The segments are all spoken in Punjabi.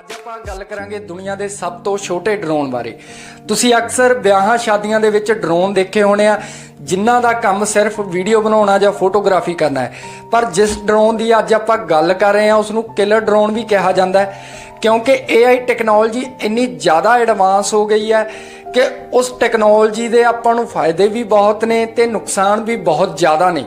ਅੱਜ ਆਪਾਂ ਗੱਲ ਕਰਾਂਗੇ ਦੁਨੀਆ ਦੇ ਸਭ ਤੋਂ ਛੋਟੇ ਡਰੋਨ ਬਾਰੇ। ਤੁਸੀਂ ਅਕਸਰ ਵਿਆਹਾਂ ਸ਼ਾਦੀਆਂ ਦੇ ਵਿੱਚ ਡਰੋਨ ਦੇਖੇ ਹੋਣੇ ਆ, ਜਿਨ੍ਹਾਂ ਦਾ ਕੰਮ ਸਿਰਫ ਵੀਡੀਓ ਬਣਾਉਣਾ ਜਾਂ ਫੋਟੋਗ੍ਰਾਫੀ ਕਰਨਾ ਹੈ। ਪਰ ਜਿਸ ਡਰੋਨ ਦੀ ਅੱਜ ਆਪਾਂ ਗੱਲ ਕਰ ਰਹੇ ਹਾਂ ਉਸ ਨੂੰ ਕਿਲਰ ਡਰੋਨ ਵੀ ਕਿਹਾ ਜਾਂਦਾ ਹੈ, ਕਿਉਂਕਿ AI ਟੈਕਨੋਲੋਜੀ ਇੰਨੀ ਜ਼ਿਆਦਾ ਐਡਵਾਂਸ ਹੋ ਗਈ ਹੈ ਕਿ ਉਸ ਟੈਕਨੋਲੋਜੀ ਦੇ ਆਪਾਂ ਨੂੰ ਫਾਇਦੇ ਵੀ ਬਹੁਤ ਨੇ ਤੇ ਨੁਕਸਾਨ ਵੀ ਬਹੁਤ ਜ਼ਿਆਦਾ ਨੇ।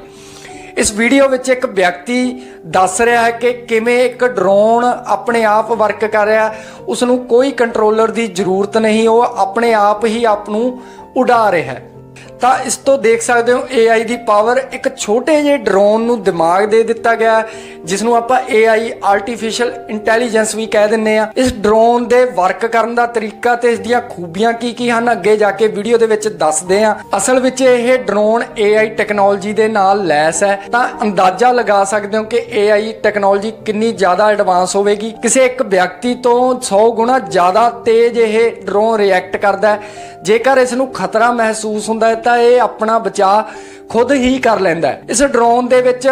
ਇਸ ਵੀਡੀਓ ਵਿੱਚ ਇੱਕ ਵਿਅਕਤੀ ਦੱਸ ਰਿਹਾ ਹੈ ਕਿ ਕਿਵੇਂ ਇੱਕ ਡਰੋਨ ਆਪਣੇ ਆਪ ਵਰਕ ਕਰ ਰਿਹਾ। ਉਸ ਨੂੰ ਕੋਈ ਕੰਟਰੋਲਰ ਦੀ ਜ਼ਰੂਰਤ ਨਹੀਂ, ਉਹ ਆਪਣੇ ਆਪ ਹੀ ਆਪ ਨੂੰ ਉਡਾ ਰਿਹਾ ਹੈ। ਤਾਂ ਇਸ ਤੋਂ ਦੇਖ ਸਕਦੇ ਹੋ AI ਦੀ ਪਾਵਰ ਇੱਕ ਛੋਟੇ ਜਿਹੇ ਡਰੋਨ ਨੂੰ ਦਿਮਾਗ ਦੇ ਦਿੱਤਾ ਗਿਆ ਹੈ, ਜਿਸ ਨੂੰ ਆਪਾਂ AI ਆਰਟੀਫੀਸ਼ੀਅਲ ਇੰਟੈਲੀਜੈਂਸ ਵੀ ਕਹਿ ਦਿੰਨੇ ਆ ਇਸ ਡਰੋਨ ਦੇ ਵਰਕ ਕਰਨ ਦਾ ਤਰੀਕਾ ਤੇ ਇਸ ਦੀਆਂ ਖੂਬੀਆਂ ਕੀ ਕੀ ਹਨ ਅੱਗੇ ਜਾ ਕੇ ਵੀਡੀਓ ਦੇ ਵਿੱਚ ਦੱਸਦੇ ਆ ਅਸਲ ਵਿੱਚ ਇਹ ਡਰੋਨ AI ਟੈਕਨੋਲੋਜੀ ਦੇ ਨਾਲ ਲੈਸ ਹੈ। ਤਾਂ ਅੰਦਾਜ਼ਾ ਲਗਾ ਸਕਦੇ ਹੋ ਕਿ AI ਟੈਕਨੋਲੋਜੀ ਕਿੰਨੀ ਜ਼ਿਆਦਾ ਐਡਵਾਂਸ ਹੋਵੇਗੀ। ਕਿਸੇ ਇੱਕ ਵਿਅਕਤੀ ਤੋਂ 100 ਗੁਣਾ ਜ਼ਿਆਦਾ ਤੇਜ਼ ਇਹ ਡਰੋਨ ਰਿਐਕਟ ਕਰਦਾ ਹੈ। ਜੇਕਰ ਇਸ ਨੂੰ ਖਤਰਾ ਮਹਿਸੂਸ ਹੁੰਦਾ ਹੈ ਤਾਂ ਇਹ ਆਪਣਾ ਬਚਾਅ ਖੁਦ ਹੀ ਕਰ ਲੈਂਦਾ ਇਸ ਡਰੋਨ ਦੇ ਵਿੱਚ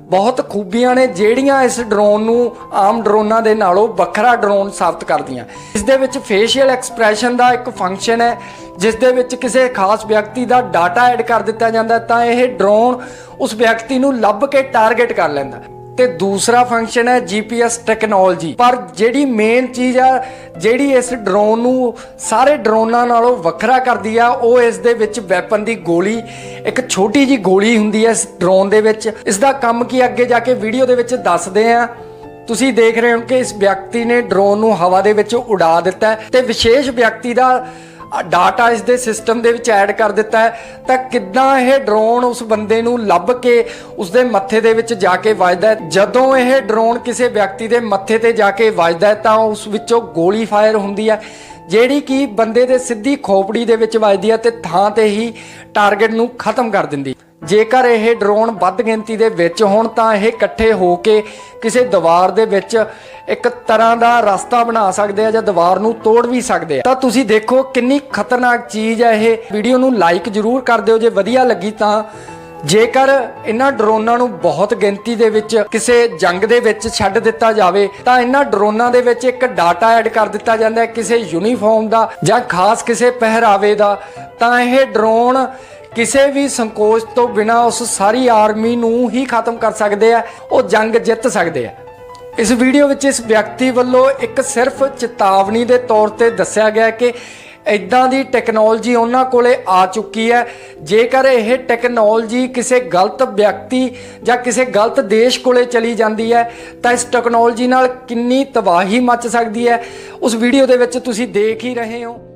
ਬਹੁਤ ਖੂਬੀਆਂ ਨੇ, ਜਿਹੜੀਆਂ ਇਸ ਡਰੋਨ ਨੂੰ ਆਮ ਡਰੋਨਾਂ ਦੇ ਨਾਲੋਂ ਵੱਖਰਾ ਡਰੋਨ ਸਾਬਤ ਕਰਦੀਆਂ। ਇਸ ਦੇ ਵਿੱਚ ਫੇਸ਼ੀਅਲ ਐਕਸਪ੍ਰੈਸ਼ਨ ਦਾ ਇੱਕ ਫੰਕਸ਼ਨ ਹੈ, ਜਿਸ ਦੇ ਵਿੱਚ ਕਿਸੇ ਖਾਸ ਵਿਅਕਤੀ ਦਾ ਡਾਟਾ ਐਡ ਕਰ ਦਿੱਤਾ ਜਾਂਦਾ ਤਾਂ ਇਹ ਡਰੋਨ ਉਸ ਵਿਅਕਤੀ ਨੂੰ ਲੱਭ ਕੇ ਟਾਰਗੇਟ ਕਰ ਲੈਂਦਾ ਤੇ ਦੂਸਰਾ ਫੰਕਸ਼ਨ ਹੈ GPS ਟੈਕਨੋਲੋਜੀ ਪਰ ਜਿਹੜੀ ਮੇਨ ਚੀਜ਼ ਆ, ਜਿਹੜੀ ਇਸ ਡਰੋਨ ਨੂੰ ਸਾਰੇ ਡਰੋਨਾਂ ਨਾਲੋਂ ਵੱਖਰਾ ਕਰਦੀ ਆ, ਉਹ ਇਸ ਦੇ ਵਿੱਚ ਵੈਪਨ ਦੀ ਗੋਲੀ, ਇੱਕ ਛੋਟੀ ਜੀ ਗੋਲੀ ਹੁੰਦੀ ਹੈ ਇਸ ਡਰੋਨ ਦੇ ਵਿੱਚ। ਇਸ ਦਾ ਕੰਮ ਕੀ ਅੱਗੇ ਜਾ ਕੇ ਵੀਡੀਓ ਦੇ ਵਿੱਚ ਦੱਸਦੇ ਆ। ਤੁਸੀਂ ਦੇਖ ਰਹੇ ਹੋ ਕਿ ਇਸ ਵਿਅਕਤੀ ਨੇ ਡਰੋਨ ਨੂੰ ਹਵਾ ਦੇ ਵਿੱਚ ਉਡਾ ਦਿੱਤਾ ਹੈ ਤੇ ਵਿਸ਼ੇਸ਼ ਵਿਅਕਤੀ ਦਾ ਡਾਟਾ ਇਸ ਦੇ ਸਿਸਟਮ ਦੇ ਵਿੱਚ ਐਡ ਕਰ ਦਿੱਤਾ ਹੈ। ਤਾਂ ਕਿੱਦਾਂ ਇਹ ਡਰੋਨ ਉਸ ਬੰਦੇ ਨੂੰ ਲੱਭ ਕੇ ਉਸ ਦੇ ਮੱਥੇ ਦੇ ਵਿੱਚ ਜਾ ਕੇ ਵੱਜਦਾ ਹੈ? ਜਦੋਂ ਇਹ ਡਰੋਨ ਕਿਸੇ ਵਿਅਕਤੀ ਦੇ ਮੱਥੇ ਤੇ ਜਾ ਕੇ ਵੱਜਦਾ ਹੈ, ਤਾਂ ਉਸ ਵਿੱਚੋਂ ਗੋਲੀ ਫਾਇਰ ਹੁੰਦੀ ਹੈ, ਜਿਹੜੀ ਕਿ ਬੰਦੇ ਦੇ ਸਿੱਧੀ ਖੋਪੜੀ ਦੇ ਵਿੱਚ ਵੱਜਦੀ ਹੈ ਤੇ ਥਾਂ ਤੇ ਹੀ ਟਾਰਗੇਟ ਨੂੰ ਖਤਮ ਕਰ ਦਿੰਦੀ ਜੇਕਰ ਇਹ ਡਰੋਨ ਵੱਧ ਗਿਣਤੀ ਦੇ ਵਿੱਚ ਹੋਣ ਤਾਂ ਇਹ ਇਕੱਠੇ ਹੋ ਕੇ ਕਿਸੇ ਦੀਵਾਰ ਦੇ ਵਿੱਚ ਇੱਕ ਤਰ੍ਹਾਂ ਦਾ ਰਸਤਾ ਬਣਾ ਸਕਦੇ ਆ ਜਾਂ ਦੀਵਾਰ ਨੂੰ ਤੋੜ ਵੀ ਸਕਦੇ ਆ। ਤਾਂ ਤੁਸੀਂ ਦੇਖੋ ਕਿੰਨੀ ਖਤਰਨਾਕ ਚੀਜ਼ ਹੈ ਇਹ। ਵੀਡੀਓ ਨੂੰ ਲਾਈਕ ਜ਼ਰੂਰ ਕਰ ਦਿਓ। ਜੇ ਵਧੀਆ ਲੱਗੀ ਤਾਂ ਜੇਕਰ ਇਹਨਾਂ ਡਰੋਨਾਂ ਨੂੰ ਬਹੁਤ ਗਿਣਤੀ ਦੇ ਵਿੱਚ ਕਿਸੇ ਜੰਗ ਦੇ ਵਿੱਚ ਛੱਡ ਦਿੱਤਾ ਜਾਵੇ, ਤਾਂ ਇਹਨਾਂ ਡਰੋਨਾਂ ਦੇ ਵਿੱਚ ਇੱਕ ਡਾਟਾ ਐਡ ਕਰ ਦਿੱਤਾ ਜਾਂਦਾ ਹੈ ਕਿਸੇ ਯੂਨੀਫਾਰਮ ਦਾ ਜਾਂ ਖਾਸ ਕਿਸੇ ਪਹਿਰਾਵੇ ਦਾ। ਤਾਂ ਇਹ ਡਰੋਨ ਕਿਸੇ ਵੀ ਸੰਕੋਚ ਤੋਂ ਬਿਨਾ ਉਸ ਸਾਰੀ ਆਰਮੀ ਨੂੰ ਹੀ ਖਤਮ ਕਰ ਸਕਦੇ ਆ, ਉਹ ਜੰਗ ਜਿੱਤ ਸਕਦੇ ਆ। ਇਸ ਵੀਡੀਓ ਵਿੱਚ ਇਸ ਵਿਅਕਤੀ ਵੱਲੋਂ ਇੱਕ ਸਿਰਫ ਚੇਤਾਵਨੀ ਦੇ ਤੌਰ ਤੇ ਦੱਸਿਆ ਗਿਆ ਕਿ ਇਦਾਂ ਦੀ ਟੈਕਨੋਲੋਜੀ ਉਹਨਾਂ ਕੋਲੇ ਆ ਚੁੱਕੀ ਹੈ। ਜੇਕਰ ਇਹ ਟੈਕਨੋਲੋਜੀ ਕਿਸੇ ਗਲਤ ਵਿਅਕਤੀ ਜਾਂ ਕਿਸੇ ਗਲਤ ਦੇਸ਼ ਕੋਲੇ ਚਲੀ ਜਾਂਦੀ ਹੈ, ਤਾਂ ਇਸ ਟੈਕਨੋਲੋਜੀ ਨਾਲ ਕਿੰਨੀ ਤਬਾਹੀ ਮਚ ਸਕਦੀ ਹੈ। ਉਸ ਵੀਡੀਓ ਦੇ ਵਿੱਚ ਤੁਸੀਂ ਦੇਖ ਹੀ ਰਹੇ ਹੋ।